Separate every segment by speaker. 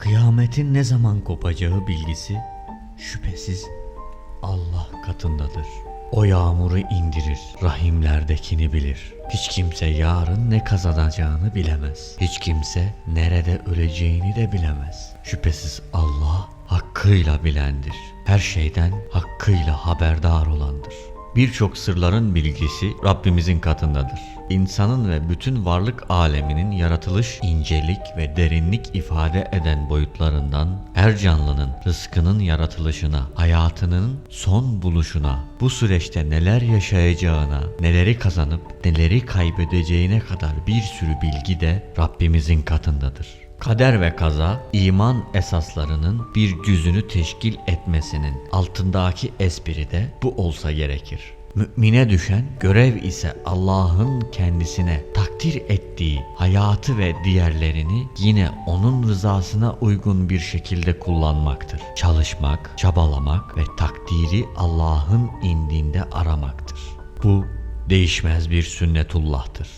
Speaker 1: Kıyametin ne zaman kopacağı bilgisi şüphesiz Allah katındadır. O yağmuru indirir, rahimlerdekini bilir. Hiç kimse yarın ne kazanacağını bilemez. Hiç kimse nerede öleceğini de bilemez. Şüphesiz Allah hakkıyla bilendir. Her şeyden hakkıyla haberdar olandır. Birçok sırların bilgisi Rabbimizin katındadır. İnsanın ve bütün varlık aleminin yaratılış, incelik ve derinlik ifade eden boyutlarından her canlının rızkının yaratılışına, hayatının son buluşuna, bu süreçte neler yaşayacağına, neleri kazanıp neleri kaybedeceğine kadar bir sürü bilgi de Rabbimizin katındadır. Kader ve kaza iman esaslarının bir güzünü teşkil etmesinin altındaki espri de bu olsa gerekir. Mümine düşen görev ise Allah'ın kendisine takdir ettiği hayatı ve diğerlerini yine onun rızasına uygun bir şekilde kullanmaktır. Çalışmak, çabalamak ve takdiri Allah'ın indinde aramaktır. Bu değişmez bir sünnetullah'tır.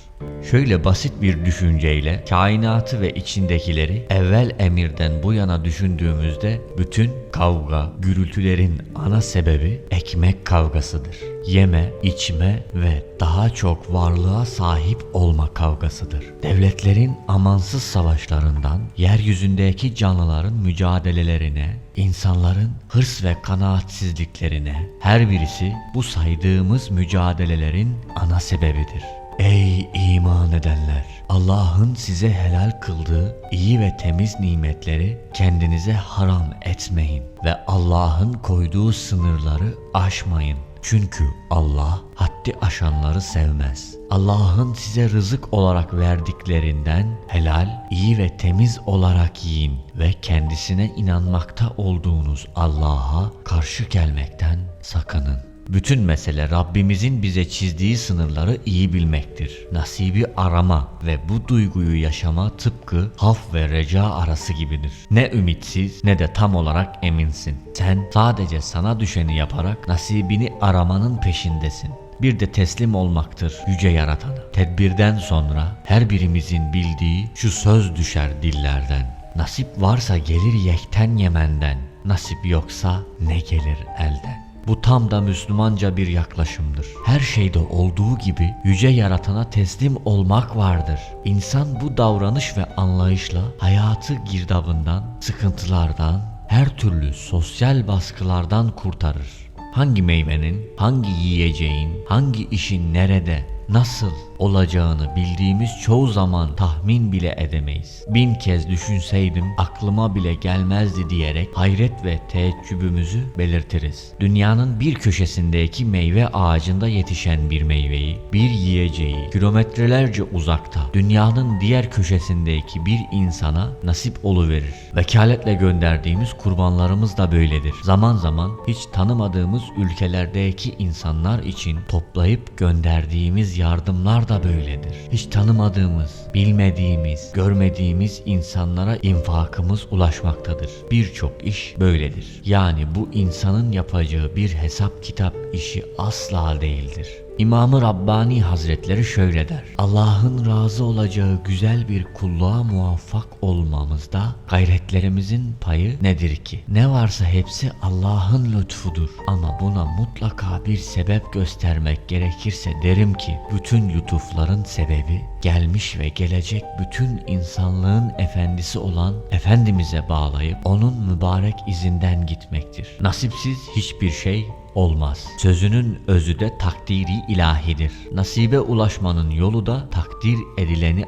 Speaker 1: Şöyle basit bir düşünceyle kainatı ve içindekileri evvel emirden bu yana düşündüğümüzde bütün kavga, gürültülerin ana sebebi ekmek kavgasıdır. Yeme, içme ve daha çok varlığa sahip olma kavgasıdır. Devletlerin amansız savaşlarından yeryüzündeki canlıların mücadelelerine, insanların hırs ve kanaatsizliklerine her birisi bu saydığımız mücadelelerin ana sebebidir. Ey! Allah'ın size helal kıldığı iyi ve temiz nimetleri kendinize haram etmeyin ve Allah'ın koyduğu sınırları aşmayın. Çünkü Allah haddi aşanları sevmez. Allah'ın size rızık olarak verdiklerinden helal, iyi ve temiz olarak yiyin ve kendisine inanmakta olduğunuz Allah'a karşı gelmekten sakının. Bütün mesele Rabbimizin bize çizdiği sınırları iyi bilmektir. Nasibi arama ve bu duyguyu yaşama tıpkı haf ve reca arası gibidir. Ne ümitsiz ne de tam olarak eminsin. Sen sadece sana düşeni yaparak nasibini aramanın peşindesin. Bir de teslim olmaktır yüce yaratana. Tedbirden sonra her birimizin bildiği şu söz düşer dillerden. Nasip varsa gelir yekten Yemen'den. Nasip yoksa ne gelir elden. Bu tam da Müslümanca bir yaklaşımdır. Her şeyde olduğu gibi yüce yaratana teslim olmak vardır. İnsan bu davranış ve anlayışla hayatı girdabından, sıkıntılardan, her türlü sosyal baskılardan kurtarır. Hangi meyvenin, hangi yiyeceğin, hangi işin nerede, nasıl olacağını bildiğimiz çoğu zaman tahmin bile edemeyiz. Bin kez düşünseydim aklıma bile gelmezdi diyerek hayret ve teeccübümüzü belirtiriz. Dünyanın bir köşesindeki meyve ağacında yetişen bir meyveyi, bir yiyeceği kilometrelerce uzakta dünyanın diğer köşesindeki bir insana nasip oluverir. Vekaletle gönderdiğimiz kurbanlarımız da böyledir. Zaman zaman hiç tanımadığımız ülkelerdeki insanlar için toplayıp gönderdiğimiz yardımlar da böyledir. Hiç tanımadığımız, bilmediğimiz, görmediğimiz insanlara infakımız ulaşmaktadır. Birçok iş böyledir. Yani bu insanın yapacağı bir hesap kitap işi asla değildir. İmam-ı Rabbani Hazretleri şöyle der. Allah'ın razı olacağı güzel bir kulluğa muvaffak olmamızda gayretlerimizin payı nedir ki? Ne varsa hepsi Allah'ın lütfudur. Ama buna mutlaka bir sebep göstermek gerekirse derim ki bütün lütufların sebebi gelmiş ve gelecek bütün insanlığın efendisi olan Efendimiz'e bağlayıp onun mübarek izinden gitmektir. Nasipsiz hiçbir şey olmaz. Sözünün özü de takdiri ilahidir. Nasibe ulaşmanın yolu da takdir edileni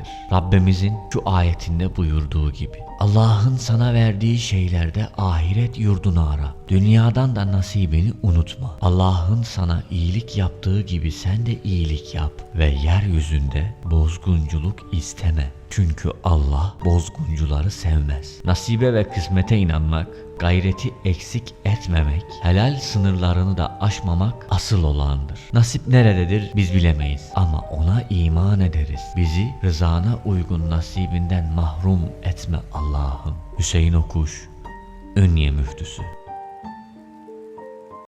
Speaker 1: aramaktır. Rabbimizin şu ayetinde buyurduğu gibi. Allah'ın sana verdiği şeylerde ahiret yurdunu ara. Dünyadan da nasibini unutma. Allah'ın sana iyilik yaptığı gibi sen de iyilik yap ve yeryüzünde bozgunculuk isteme. Çünkü Allah bozguncuları sevmez. Nasibe ve kısmete inanmak, gayreti eksik etmemek, helal sınırlarını da aşmamak asıl olandır. Nasip nerededir biz bilemeyiz ama ona iman ederiz. Bizi rızana uygun nasibinden mahrum etme Allah'ım. Hüseyin Okuş, Ünye Müftüsü